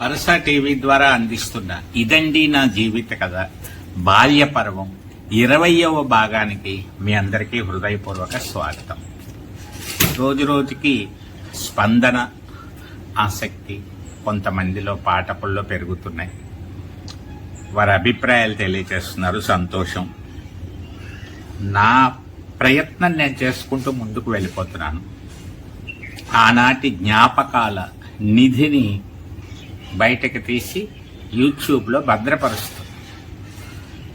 వరస టీవీ ద్వారా అందిస్తున్న ఇదండి నా జీవిత కథ బాల్య పర్వం ఇరవయవ భాగానికి మీ అందరికీ హృదయపూర్వక స్వాగతం. రోజు రోజుకి స్పందన ఆసక్తి కొంతమందిలో పాఠకుల్లో పెరుగుతున్నాయి. వారి అభిప్రాయాలు తెలియజేస్తున్నారు సంతోషం. నా ప్రయత్నం నేను చేసుకుంటూ ముందుకు వెళ్ళిపోతున్నాను. ఆనాటి జ్ఞాపకాల నిధిని బయటకు తీసి యూట్యూబ్లో భద్రపరుస్తుంది.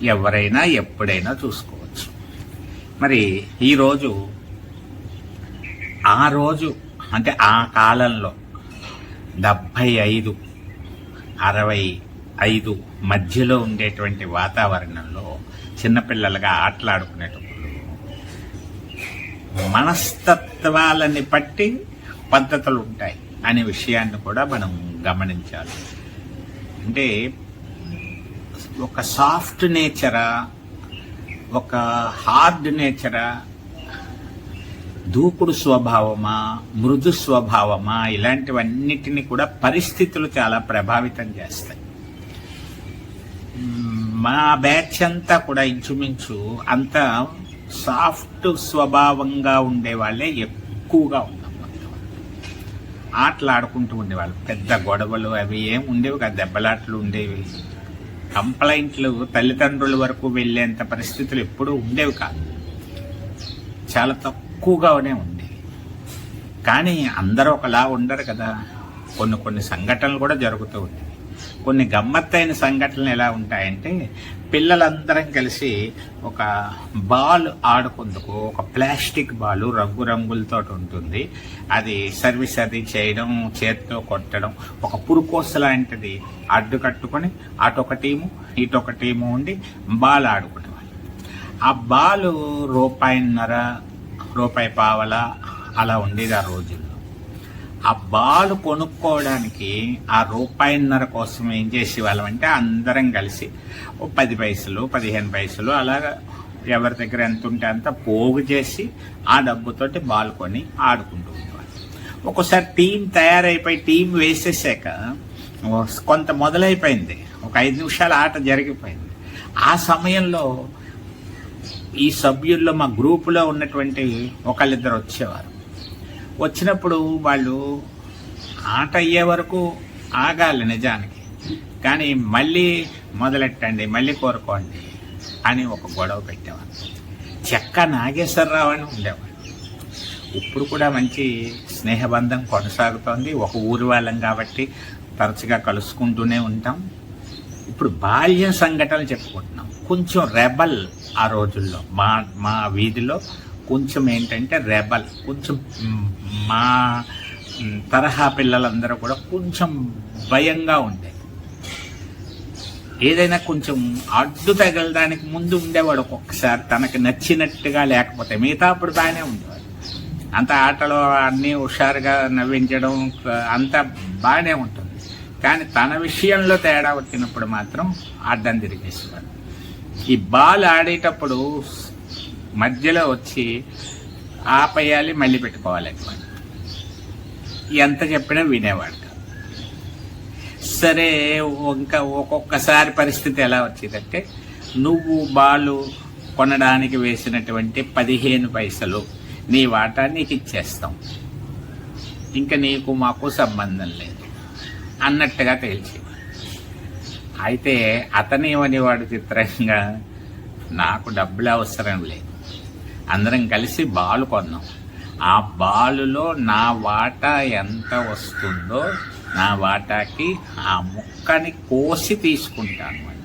ఎవరైనా ఎప్పుడైనా చూసుకోవచ్చు. మరి ఈరోజు ఆ రోజు అంటే ఆ కాలంలో డెబ్భై ఐదు అరవై ఐదు మధ్యలో ఉండేటువంటి వాతావరణంలో చిన్నపిల్లలుగా ఆటలాడుకునేటప్పుడు మనస్తత్వాలని బట్టి పద్ధతులు ఉంటాయి అనే విషయాన్ని కూడా మనం గమనించాలి. అంటే ఒక సాఫ్ట్ నేచరా ఒక హార్డ్ నేచరా దూకుడు స్వభావమా మృదు స్వభావమా ఇలాంటివన్నిటిని కూడా పరిస్థితులు చాలా ప్రభావితం చేస్తాయి. మా బ్యాచ్ అంతా కూడా ఇంచుమించు అంత సాఫ్ట్ స్వభావంగా ఉండే వాళ్ళే ఎక్కువగా ఉన్నాం ఆటలు ఆడుకుంటూ ఉండేవాళ్ళు. పెద్ద గొడవలు అవి ఏం ఉండేవి కాదు. దెబ్బలాటలు ఉండేవి. కంప్లైంట్లు తల్లిదండ్రుల వరకు వెళ్ళేంత పరిస్థితులు ఎప్పుడూ ఉండేవి కాదు. చాలా తక్కువగానే ఉండేవి. కానీ అందరూ ఒకలా ఉండరు కదా. కొన్ని కొన్ని సంఘటనలు కూడా జరుగుతూ ఉంటాయి. కొన్ని గమ్మత్తైన సంఘటనలు ఎలా ఉంటాయంటే పిల్లలందరం కలిసి ఒక బాల్ ఆడుకుందుకు ఒక ప్లాస్టిక్ బాల్ రంగు రంగులతో ఉంటుంది. అది సర్వీస్ అది చేయడం చేత్తో కొట్టడం ఒక పురుకోస లాంటిది అడ్డు కట్టుకొని అటొక టీము ఇటొక టీము ఉండి బాల్ ఆడుకునేవాళ్ళు. ఆ బాలు రూపాయిన్నర రూపాయి పావల అలా ఉండేది ఆ రోజుల్లో. ఆ బాల్ కొనుక్కోవడానికి ఆ రూపాయిన్నర కోసం ఏం చేసేవాళ్ళం అంటే అందరం కలిసి పది పైసలు పదిహేను పైసలు అలాగా ఎవరి దగ్గర ఎంత ఉంటే అంత పోగు చేసి ఆ డబ్బుతోటి బాల్ కొని ఆడుకుంటూ ఉండేవాళ్ళు. ఒక్కోసారి టీం తయారైపోయి టీం వేసేసాక కొంత మొదలైపోయింది. ఒక ఐదు నిమిషాల ఆట జరిగిపోయింది. ఆ సమయంలో ఈ సభ్యుల్లో మా గ్రూపులో ఉన్నటువంటి ఒకళ్ళిద్దరు వచ్చేవారు. వచ్చినప్పుడు వాళ్ళు ఆట అయ్యే వరకు ఆగాలి నిజానికి. కానీ మళ్ళీ మొదలెట్టండి మళ్ళీ కోరుకోండి అని ఒక గొడవ పెట్టేవాడు చెక్క నాగేశ్వరరావు అని ఉండేవాడు ఇప్పుడు కూడా మంచి స్నేహబంధం కొనసాగుతోంది. ఒక ఊరి వాళ్ళం కాబట్టి తరచుగా కలుసుకుంటూనే ఉంటాం. ఇప్పుడు బాల్య సంఘటనలు చెప్పుకుంటున్నాం. కొంచెం రెబల్ ఆ రోజుల్లో మా మా వీధిలో కొంచెం ఏంటంటే రెబల్ కొంచెం మా తరహా పిల్లలందరూ కూడా కొంచెం భయంగా ఉండేది. ఏదైనా కొంచెం అడ్డు తగలడానికి ముందు ఉండేవాడు ఒక్కొక్కసారి తనకు నచ్చినట్టుగా లేకపోతే మిగతా అప్పుడు బాగానే ఉండేవాడు. అంత ఆటలో అన్నీ హుషారుగా నవ్వించడం అంత బాగానే ఉంటుంది. కానీ తన విషయంలో తేడా వచ్చినప్పుడు మాత్రం అడ్డం తిరిగేసేవాడు. ఈ బాల్ ఆడేటప్పుడు మధ్యలో వచ్చి ఆపేయాలి మళ్ళీ పెట్టుకోవాలి అటువంటి ఎంత చెప్పినా వినేవాడు సరే ఇంకా ఒక్కొక్కసారి పరిస్థితి ఎలా వచ్చిందంటే నువ్వు బాలు కొనడానికి వేసినటువంటి పదిహేను పైసలు నీ వాటా నీకు ఇచ్చేస్తాం. ఇంకా నీకు మాకు సంబంధం లేదు అన్నట్టుగా తేల్చేవాడు. అయితే అతనేమనేవాడు చిత్రంగా నాకు డబ్బులు అవసరం లేదు. అందరం కలిసి బాలు కొన్నాం. ఆ బాలులో నా వాటా ఎంత వస్తుందో నా వాటాకి ఆ ముక్కని కోసి తీసుకుంటాను అని.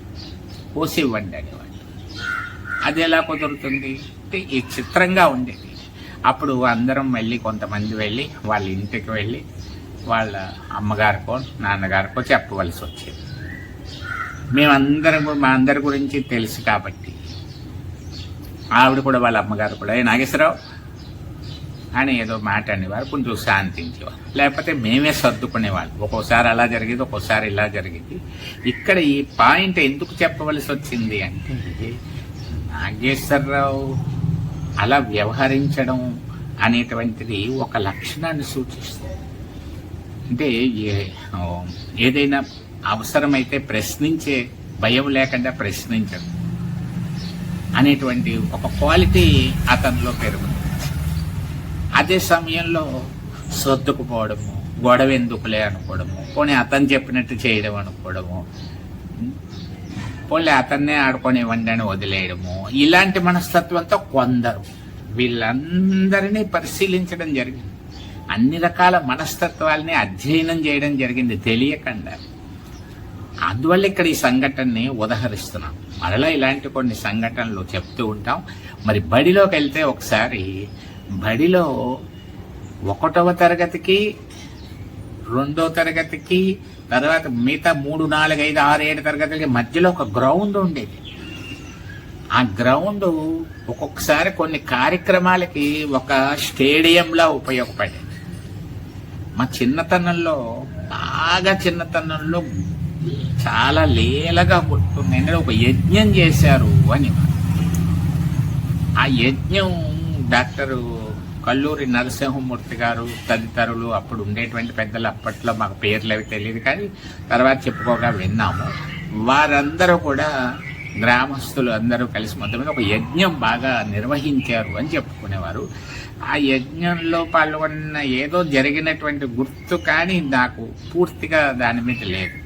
కోసి ఇవ్వండి అనేవాడు అది ఎలా కుదురుతుంది? అంటే ఈ చిత్రంగా ఉండేది. అప్పుడు అందరం వెళ్ళి కొంతమంది వెళ్ళి వాళ్ళ ఇంటికి వెళ్ళి వాళ్ళ అమ్మగారికో నాన్నగారికో చెప్పవలసి వచ్చేది. మేమందరం మా అందరి గురించి తెలుసు కాబట్టి ఆవిడ కూడా వాళ్ళ అమ్మగారు కూడా నాగేశ్వరరావు అని ఏదో మాట అనేవారు కొంచెం శాంతించేవారు లేకపోతే మేమే సర్దుకునేవాళ్ళు. ఒక్కోసారి అలా జరిగేది ఒక్కోసారి ఇలా జరిగేది. ఇక్కడ ఈ పాయింట్ ఎందుకు చెప్పవలసి వచ్చింది అంటే నాగేశ్వరరావు అలా వ్యవహరించడం అనేటువంటిది ఒక లక్షణాన్ని సూచిస్తుంది. అంటే ఏ- ఏదైనా అవసరమైతే ప్రశ్నించే భయం లేకుండా ప్రశ్నించడం. అనేటువంటి ఒక క్వాలిటీ అతనిలో పెరుగుతుంది. అదే సమయంలో సర్దుకుపోవడము గొడవ ఎందుకులే అనుకోవడము పోనీ అతను చెప్పినట్టు చేయడం అనుకోవడము పోనీ అతన్నే ఆడుకోనివ్వండి అని వదిలేయడము ఇలాంటి మనస్తత్వంతో కొందరు వీళ్ళందరినీ పరిశీలించడం జరిగింది. అన్ని రకాల మనస్తత్వాల్ని అధ్యయనం చేయడం జరిగింది తెలియకుండా అందువల్ల ఇక్కడ ఈ సంఘటనని ఉదహరిస్తున్నాం మరలా ఇలాంటి కొన్ని సంఘటనలు చెప్తూ ఉంటాం. మరి బడిలోకి వెళ్తే ఒకసారి బడిలో ఒకటవ తరగతికి రెండో తరగతికి తర్వాత మిగతా మూడు నాలుగు ఐదు ఆరు ఏడు తరగతులకి మధ్యలో ఒక గ్రౌండ్ ఉండేది. ఆ గ్రౌండ్ ఒక్కొక్కసారి కొన్ని కార్యక్రమాలకి ఒక స్టేడియంలా ఉపయోగపడేది. మా చిన్నతనంలో బాగా చిన్నతనంలో చాలా లీలగా పుట్టుకుంది ఒక యజ్ఞం చేశారు అని. ఆ యజ్ఞం డాక్టరు కల్లూరి నరసింహమూర్తి గారు తదితరులు అప్పుడు ఉండేటువంటి పెద్దలు అప్పట్లో మాకు పేర్లు అవి తెలియదు కానీ తర్వాత చెప్పుకోగా విన్నాము. వారందరూ కూడా గ్రామస్తులు అందరూ కలిసి మొత్తం మీద ఒక యజ్ఞం బాగా నిర్వహించారు అని చెప్పుకునేవారు. ఆ యజ్ఞంలో పాల్గొన్న ఏదో జరిగినటువంటి గుర్తు కానీ నాకు పూర్తిగా దాని మీద లేదు.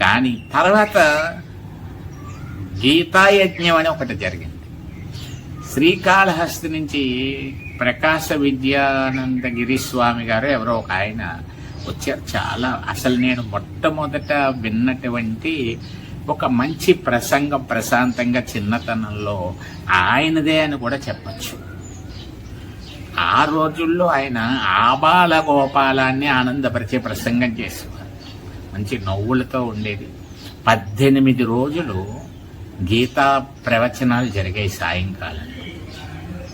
కానీ తర్వాత గీతాయజ్ఞం అని ఒకటి జరిగింది. శ్రీకాళహస్తి నుంచి ప్రకాశ విద్యానందగిరి స్వామి గారు ఎవరో ఒక ఆయన వచ్చారు. చాలా అసలు నేను మొట్టమొదట విన్నటువంటి ఒక మంచి ప్రసంగం ప్రశాంతంగా చిన్నతనంలో ఆయనదే అని కూడా చెప్పచ్చు. ఆ రోజుల్లో ఆయన ఆబాల గోపాలాన్ని ఆనందపరిచే ప్రసంగం చేశారు. మంచి నవ్వులతో ఉండేది. పద్దెనిమిది రోజులు గీతా ప్రవచనాలు జరిగాయి సాయంకాలం.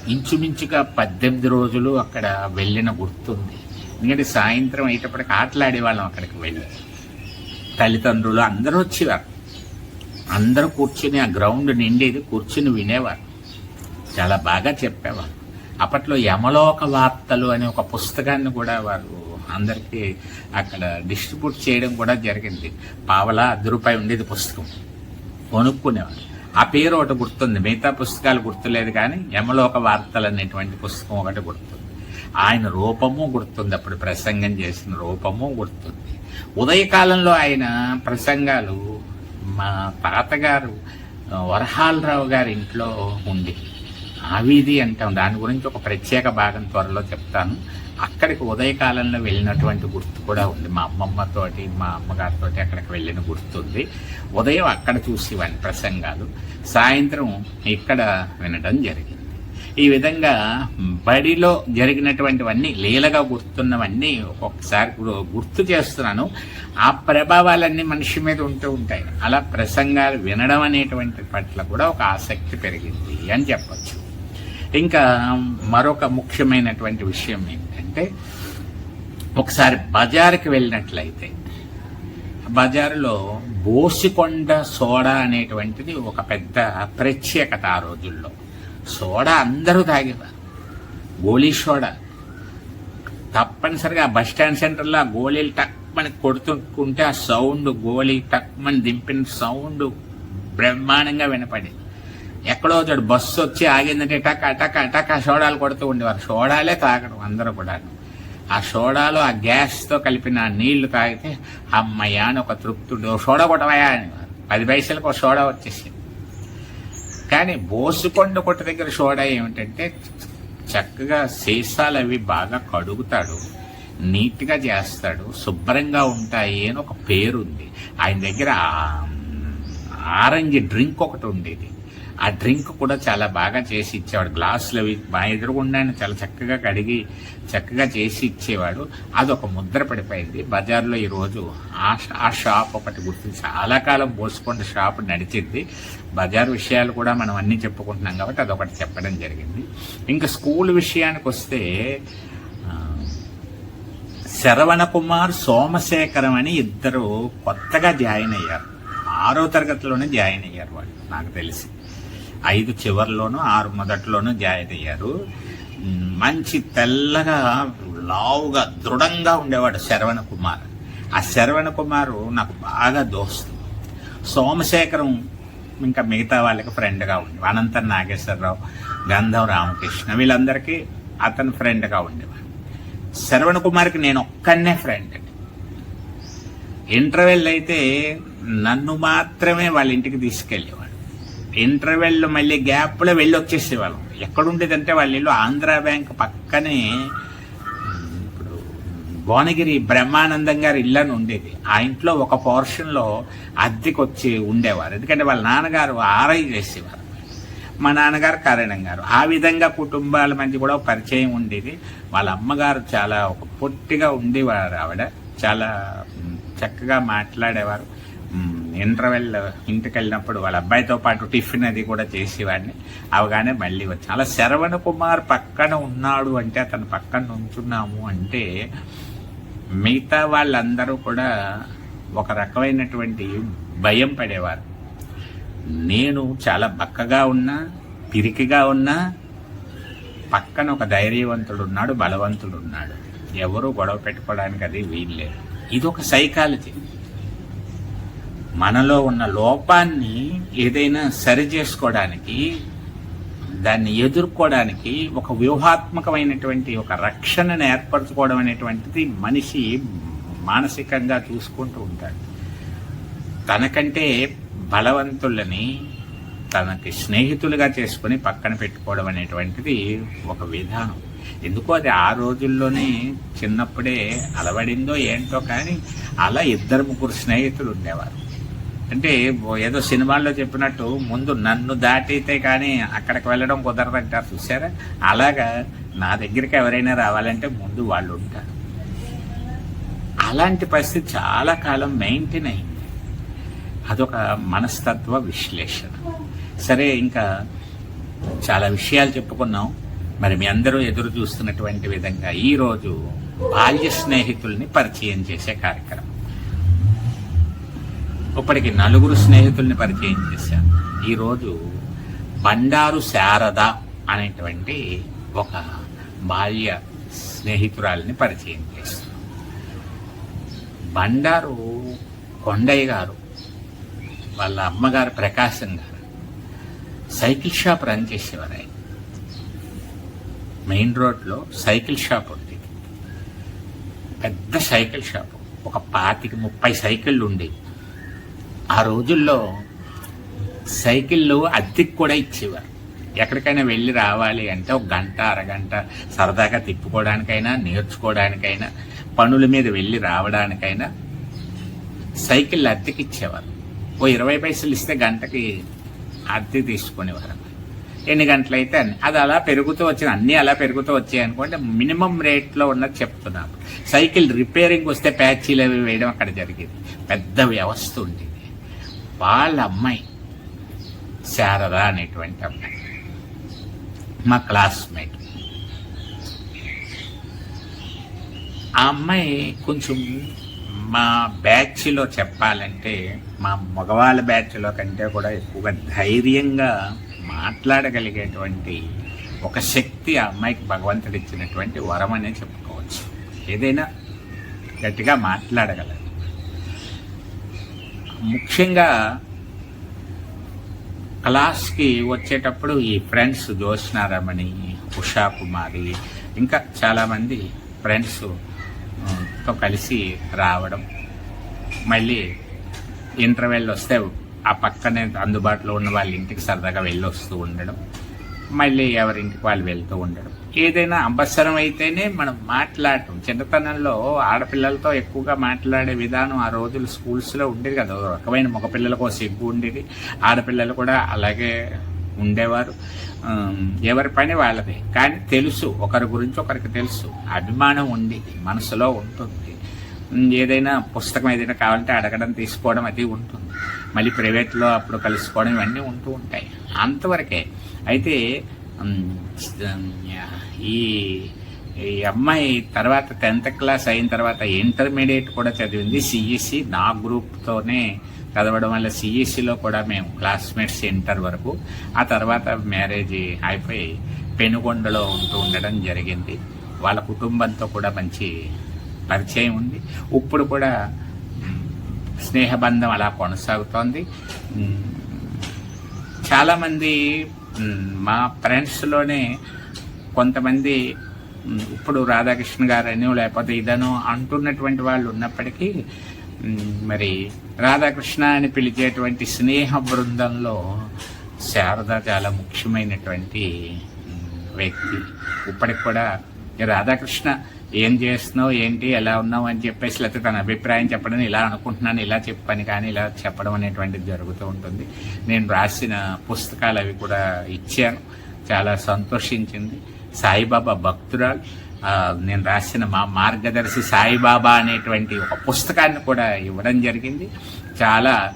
ఇంచుమించుగా పద్దెనిమిది రోజులు అక్కడ వెళ్ళిన గుర్తుంది. ఎందుకంటే సాయంత్రం అయ్యేటప్పటికి ఆటలాడే వాళ్ళం అక్కడికి వెళ్ళి. తల్లిదండ్రులు అందరూ వచ్చేవారు. అందరూ కూర్చుని ఆ గ్రౌండ్ నిండేది కూర్చుని వినేవారు. చాలా బాగా చెప్పేవారు. అప్పట్లో యమలోక వార్తలు అనే ఒక పుస్తకాన్ని కూడా వారు అందరికీ అక్కడ డిస్ట్రిబ్యూట్ చేయడం కూడా జరిగింది. పావలా అర్ధ రూపాయి ఉండేది పుస్తకం. కొనుక్కునేవారు. ఆ పేరు ఒకటి గుర్తుంది. మిగతా పుస్తకాలు గుర్తులేదు కానీ యమలోక వార్తలు అనేటువంటి పుస్తకం ఒకటి గుర్తుంది. ఆయన రూపము గుర్తుంది. అప్పుడు ప్రసంగం చేసిన రూపము గుర్తుంది. ఉదయకాలంలో ఆయన ప్రసంగాలు మా తాతగారు వరహాలరావు గారి ఇంట్లో ఉండి. ఆ అంటాం. దాని గురించి ఒక ప్రత్యేక భాగం త్వరలో చెప్తాను. అక్కడికి ఉదయకాలంలో వెళ్ళినటువంటి గుర్తు కూడా ఉంది. మా అమ్మమ్మతోటి మా అమ్మగారితో అక్కడికి వెళ్ళిన గుర్తుంది ఉదయం అక్కడ చూసి చూసేవాడిని ప్రసంగాలు సాయంత్రం ఇక్కడ వినడం జరిగింది. ఈ విధంగా బడిలో జరిగినటువంటివన్నీ లీలగా గుర్తున్నవన్నీ ఒక్కొక్కసారి గుర్తు చేస్తున్నాను. ఆ ప్రభావాలన్నీ మనిషి మీద ఉంటూ ఉంటాయి. అలా ప్రసంగాలు వినడం అనేటువంటి పట్ల కూడా ఒక ఆసక్తి పెరిగింది అని చెప్పచ్చు. ఇంకా మరొక ముఖ్యమైనటువంటి విషయం అంటే ఒకసారి బజారుకి వెళ్ళినట్లయితే బజారులో బోసికొండ సోడా అనేటువంటిది ఒక పెద్ద ప్రత్యేకత ఆ రోజుల్లో. సోడా అందరూ తాగేవారు. గోళీ సోడా. తప్పనిసరిగా బస్ స్టాండ్ సెంటర్లో ఆ గోళీలు టక్మని కొడుతుంటే ఆ సౌండ్ గోళీ టక్మని దింపిన సౌండ్ బ్రహ్మాండంగా వినపడేది. ఎక్కడో చోటు బస్సు వచ్చి ఆగిందంటే టక్ టక్ టక్ ఆ సోడాలు కొడుతూ ఉండేవారు. సోడాలే తాగడం అందరూ కూడా ఆ సోడాలో ఆ గ్యాస్తో కలిపిన నీళ్ళు తాగితే అమ్మయ్య అని ఒక తృప్తుడు సోడా కొట్టవయా అని పది పైసలకు ఒక సోడా వచ్చేసింది. కానీ బోసుకొండ కొట్ట దగ్గర సోడా ఏమిటంటే చక్కగా సీసాలు అవి బాగా కడుగుతాడు నీట్గా చేస్తాడు శుభ్రంగా ఉంటాయి అని ఒక పేరు ఉంది ఆయన దగ్గర ఆరెంజ్ డ్రింక్ ఒకటి ఉండేది. ఆ డ్రింక్ కూడా చాలా బాగా చేసి ఇచ్చేవాడు. గ్లాసులు అవి మా ఎదురుగుండానే చాలా చక్కగా కడిగి చక్కగా చేసి ఇచ్చేవాడు. అదొక ముద్ర పడిపోయింది. బజార్లో ఈరోజు ఆ ఆ షాప్ ఒకటి గుర్తు చాలా కాలం పోసుకుంటే షాప్ నడిచింది. బజార్ విషయాలు కూడా మనం అన్నీ చెప్పుకుంటున్నాం కాబట్టి అదొకటి చెప్పడం జరిగింది. ఇంకా స్కూల్ విషయానికి వస్తే శరవణ కుమార్ సోమశేఖరం అని ఇద్దరు కొత్తగా జాయిన్ అయ్యారు. ఆరో తరగతిలోనే జాయిన్ అయ్యారు వాళ్ళు నాకు తెలిసి. ఐదు చివరిలోనూ ఆరు మొదట్లోనూ జాయిన్ అయ్యారు మంచి తెల్లగా లావుగా దృఢంగా ఉండేవాడు శరవణ కుమార్. ఆ శరవణ కుమారు నాకు బాగా దోస్తు. సోమశేఖరం ఇంకా మిగతా వాళ్ళకి ఫ్రెండ్గా ఉండేవి అనంత నాగేశ్వరరావు గంధం రామకృష్ణ వీళ్ళందరికీ అతను ఫ్రెండ్గా ఉండేవాడు. శరవణ కుమార్కి నేను ఒక్కనే ఫ్రెండ్. ఇంటర్వెల్ అయితే నన్ను మాత్రమే వాళ్ళ ఇంటికి తీసుకెళ్ళేవాడు. ఇంటర్వెల్లో మళ్ళీ గ్యాప్లో వెళ్ళి వచ్చేసేవాళ్ళం. ఎక్కడుండేదంటే వాళ్ళ ఇల్లు ఆంధ్ర బ్యాంక్ పక్కనే ఇప్పుడు భువనగిరి బ్రహ్మానందం గారి ఇల్లు అని ఉండేది. ఆ ఇంట్లో ఒక పోర్షన్లో అద్దెకి వచ్చి ఉండేవారు. ఎందుకంటే వాళ్ళ నాన్నగారు ఆర్ఐ చేసేవారు. మా నాన్నగారు కారణం గారు. ఆ విధంగా కుటుంబాల మధ్య కూడా పరిచయం ఉండేది. వాళ్ళ అమ్మగారు చాలా ఒక పొట్టిగా ఉండేవారు ఆవిడ. చాలా చక్కగా మాట్లాడేవారు. ఇంటర్వెల్ ఇంటికి వెళ్ళినప్పుడు వాళ్ళ అబ్బాయితో పాటు టిఫిన్ అది కూడా చేసేవాడిని. అవగానే మళ్ళీ వచ్చాను అలా శరవణ కుమార్ పక్కన ఉన్నాడు అంటే అతను పక్కన ఉంచున్నాము అంటే మిగతా వాళ్ళందరూ కూడా ఒక రకమైనటువంటి భయం పడేవారు. నేను చాలా బక్కగా ఉన్నా పిరికిగా ఉన్నా పక్కన ఒక ధైర్యవంతుడు ఉన్నాడు బలవంతుడు ఉన్నాడు. ఎవరు గొడవ పెట్టుకోవడానికి అది వీల్లేదు. ఇది ఒక సైకాలజీ. మనలో ఉన్న లోపాన్ని ఏదైనా సరి చేసుకోవడానికి దాన్ని ఎదుర్కోవడానికి ఒక వ్యూహాత్మకమైనటువంటి ఒక రక్షణను ఏర్పరచుకోవడం అనేటువంటిది మనిషి మానసికంగా చూసుకుంటూ ఉంటాడు. తనకంటే బలవంతులని తనకి స్నేహితులుగా చేసుకుని పక్కన పెట్టుకోవడం అనేటువంటిది ఒక విధానం. ఎందుకో అది ఆ రోజుల్లోనే చిన్నప్పుడే అలవడిందో ఏంటో కానీ అలా ఇద్దరు ముగ్గురు స్నేహితులు ఉండేవారు. అంటే ఏదో సినిమాల్లో చెప్పినట్టు ముందు నన్ను దాటితే కానీ అక్కడికి వెళ్ళడం కుదరదంటారు చూసారా అలాగా నా దగ్గరికి ఎవరైనా రావాలంటే ముందు వాళ్ళు ఉంటారు. అలాంటి పరిస్థితి చాలా కాలం మెయింటైన్ అయింది. అదొక మనస్తత్వ విశ్లేషణ. సరే ఇంకా చాలా విషయాలు చెప్పుకున్నాం. మరి మీ అందరూ ఎదురు చూస్తున్నటువంటి విధంగా ఈరోజు బాల్య స్నేహితుల్ని పరిచయం చేసే కార్యక్రమం. ఇప్పటికి నలుగురు స్నేహితుల్ని పరిచయం చేశాను. ఈరోజు బండారు శారద అనేటువంటి ఒక బాల్య స్నేహితురాలిని పరిచయం చేస్తున్నాం. బండారు కొండయ్య గారు వాళ్ళ అమ్మగారు ప్రకాశం గారు సైకిల్ షాప్ రన్ చేసేవారు ఆయన. మెయిన్ రోడ్లో సైకిల్ షాప్ ఉంది. పెద్ద సైకిల్ షాప్. ఒక పాతికి ముప్పై సైకిళ్ళు ఉండేవి. ఆ రోజుల్లో సైకిళ్ళు అద్దెకి కూడా ఇచ్చేవారు. ఎక్కడికైనా వెళ్ళి రావాలి అంటే ఒక గంట అరగంట సరదాగా తిప్పుకోవడానికైనా నేర్చుకోవడానికైనా పనుల మీద వెళ్ళి రావడానికైనా సైకిల్ అద్దెకి ఇచ్చేవారు. ఓ ఇరవై పైసలు ఇస్తే గంటకి అద్దె తీసుకునేవారు. ఎన్ని గంటలైతే అన్ని. అది అలా పెరుగుతూ వచ్చింది. అన్నీ అలా పెరుగుతూ వచ్చాయి అనుకోండి మినిమం రేట్లో ఉన్నది చెప్తున్నాను. సైకిల్ రిపేరింగ్ వస్తే ప్యాచీలు అవి వేయడం అక్కడ జరిగేది. పెద్ద వ్యవస్థ ఉండేది. వాళ్ళ అమ్మాయి శారద అనేటువంటి అమ్మాయి. మా క్లాస్మేట్. ఆ అమ్మాయి కొంచెం మా బ్యాచ్లో చెప్పాలంటే మా మగవాళ్ళ బ్యాచ్లో కంటే కూడా ఎక్కువగా ధైర్యంగా మాట్లాడగలిగేటువంటి ఒక శక్తి ఆ అమ్మాయికి భగవంతుడు ఇచ్చినటువంటి వరం అనే చెప్పుకోవచ్చు. ఏదైనా గట్టిగా మాట్లాడగలరు ముఖ్యంగా క్లాస్కి వచ్చేటప్పుడు ఈ ఫ్రెండ్స్ జ్యోత్స్నారమణి ఉషా కుమారి ఇంకా చాలామంది ఫ్రెండ్స్తో కలిసి రావడం. మళ్ళీ ఇంటర్వెల్ వస్తే ఆ పక్కనే అందుబాటులో ఉన్న వాళ్ళ ఇంటికి సరదాగా వెళ్ళి వస్తూ ఉండడం. మళ్ళీ ఎవరింటికి వాళ్ళు వెళ్తూ ఉండడం. ఏదైనా అవసరం అయితేనే మనం మాట్లాడటం. చిన్నతనంలో ఆడపిల్లలతో ఎక్కువగా మాట్లాడే విధానం ఆ రోజులు స్కూల్స్లో ఉండేది కదా. రకమైన మగపిల్లలకు సిగ్గు ఉండేది. ఆడపిల్లలు కూడా అలాగే ఉండేవారు. ఎవరి పని వాళ్ళదే. కానీ తెలుసు ఒకరి గురించి ఒకరికి తెలుసు. అభిమానం ఉంది మనసులో ఉంటుంది. ఏదైనా పుస్తకం ఏదైనా కావాలంటే అడగడం తీసుకోవడం అది ఉంటుంది. మళ్ళీ ప్రైవేట్లో అప్పుడు కలుసుకోవడం ఇవన్నీ ఉంటూ ఉంటాయి. అంతవరకే అయితే ఈ ఈ అమ్మాయి తర్వాత టెన్త్ క్లాస్ అయిన తర్వాత ఇంటర్మీడియట్ కూడా చదివింది. సిఈసి నా గ్రూప్తోనే చదవడం వల్ల సిఈసిలో కూడా మేము క్లాస్మేట్స్ ఇంటర్ వరకు ఆ తర్వాత మ్యారేజ్ అయిపోయి పెనుగొండలో ఉంటూ ఉండడం జరిగింది. వాళ్ళ కుటుంబంతో కూడా మంచి పరిచయం ఉంది. ఇప్పుడు కూడా స్నేహబంధం అలా కొనసాగుతోంది. చాలామంది మా ఫ్రెండ్స్లోనే కొంతమంది ఇప్పుడు రాధాకృష్ణ గారని లేకపోతే ఇదను అంటున్నటువంటి వాళ్ళు ఉన్నప్పటికీ మరి రాధాకృష్ణ అని పిలిచేటువంటి స్నేహ బృందంలో శారద చాలా ముఖ్యమైనటువంటి వ్యక్తి. ఇప్పటికి కూడా రాధాకృష్ణ ఏం చేస్తున్నావు ఏంటి ఎలా ఉన్నావు అని చెప్పేసి లేకపోతే తన అభిప్రాయం చెప్పడం ఇలా అనుకుంటున్నాను ఇలా చెప్పని కానీ ఇలా చెప్పడం అనేటువంటిది జరుగుతూ ఉంటుంది. నేను రాసిన పుస్తకాలు అవి కూడా ఇచ్చాను. చాలా సంతోషించింది. సాయిబాబా భక్తురాలు. నేను రాసిన మా మార్గదర్శి సాయిబాబా అనేటువంటి ఒక పుస్తకాన్ని కూడా ఇవ్వడం జరిగింది. చాలా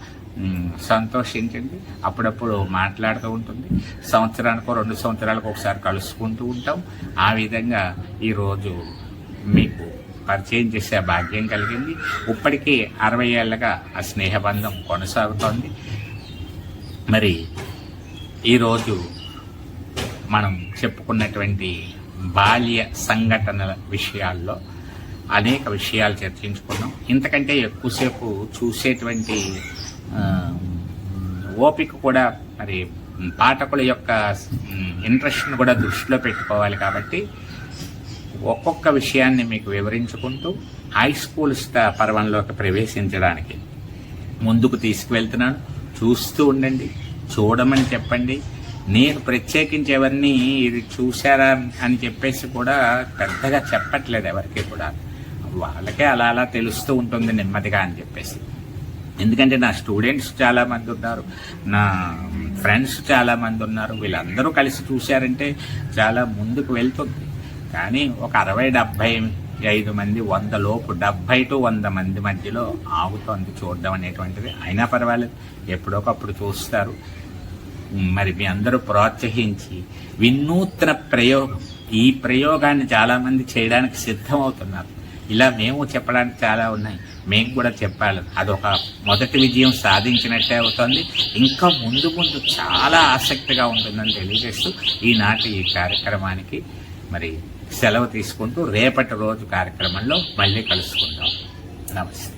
సంతోషించింది. అప్పుడప్పుడు మాట్లాడుతూ ఉంటుంది. సంవత్సరానికో రెండు సంవత్సరాలకు ఒకసారి కలుసుకుంటూ ఉంటాం. ఆ విధంగా ఈరోజు మీకు పరిచయం చేసే భాగ్యం కలిగింది. ఇప్పటికీ అరవై ఏళ్ళగా ఆ స్నేహబంధం కొనసాగుతోంది. మరి ఈరోజు మనం చెప్పుకున్నటువంటి బాల్య సంఘటనల విషయాల్లో అనేక విషయాలు చర్చించుకున్నాం. ఇంతకంటే ఎక్కువసేపు చూసేటువంటి ఓపిక కూడా మరి పాఠకుల యొక్క ఇంట్రెస్ట్ను కూడా దృష్టిలో పెట్టుకోవాలి కాబట్టి ఒక్కొక్క విషయాన్ని మీకు వివరించుకుంటూ హై స్కూల్ స్థా పర్వంలోకి ప్రవేశించడానికి ముందుకు తీసుకువెళ్తున్నాను. చూస్తూ ఉండండి చూడమని చెప్పండి. నేను ప్రత్యేకించి ఎవరిని ఇది చూశారా అని చెప్పేసి కూడా పెద్దగా చెప్పట్లేదు ఎవరికి కూడా. వాళ్ళకే అలా అలా తెలుస్తూ ఉంటుంది నెమ్మదిగా అని చెప్పేసి. ఎందుకంటే నా స్టూడెంట్స్ చాలా మంది ఉన్నారు నా ఫ్రెండ్స్ చాలామంది ఉన్నారు వీళ్ళందరూ కలిసి చూశారంటే చాలా ముందుకు వెళ్తుంది. కానీ ఒక అరవై డెబ్భై ఐదు మంది వంద లోపు డెబ్భై టు వంద మంది మధ్యలో ఆగుతోంది చూడడం అనేటువంటిది. అయినా పర్వాలేదు ఎప్పుడోకప్పుడు చూస్తారు. మరి మీ అందరూ ప్రోత్సహించి వినూత్న ప్రయోగం. ఈ ప్రయోగాన్ని చాలామంది చేయడానికి సిద్ధమవుతున్నారు. ఇలా మేము చెప్పడానికి చాలా ఉన్నాయి. మేము కూడా చెప్పాలి. అదొక మొదటి విజయం సాధించినట్టే అవుతుంది. ఇంకా ముందు ముందు చాలా ఆసక్తిగా ఉంటుందని తెలియజేస్తూ ఈనాటి ఈ కార్యక్రమానికి మరి సెలవు తీసుకుంటూ రేపటి రోజు కార్యక్రమంలో మళ్ళీ కలుసుకుందాం. నమస్తే.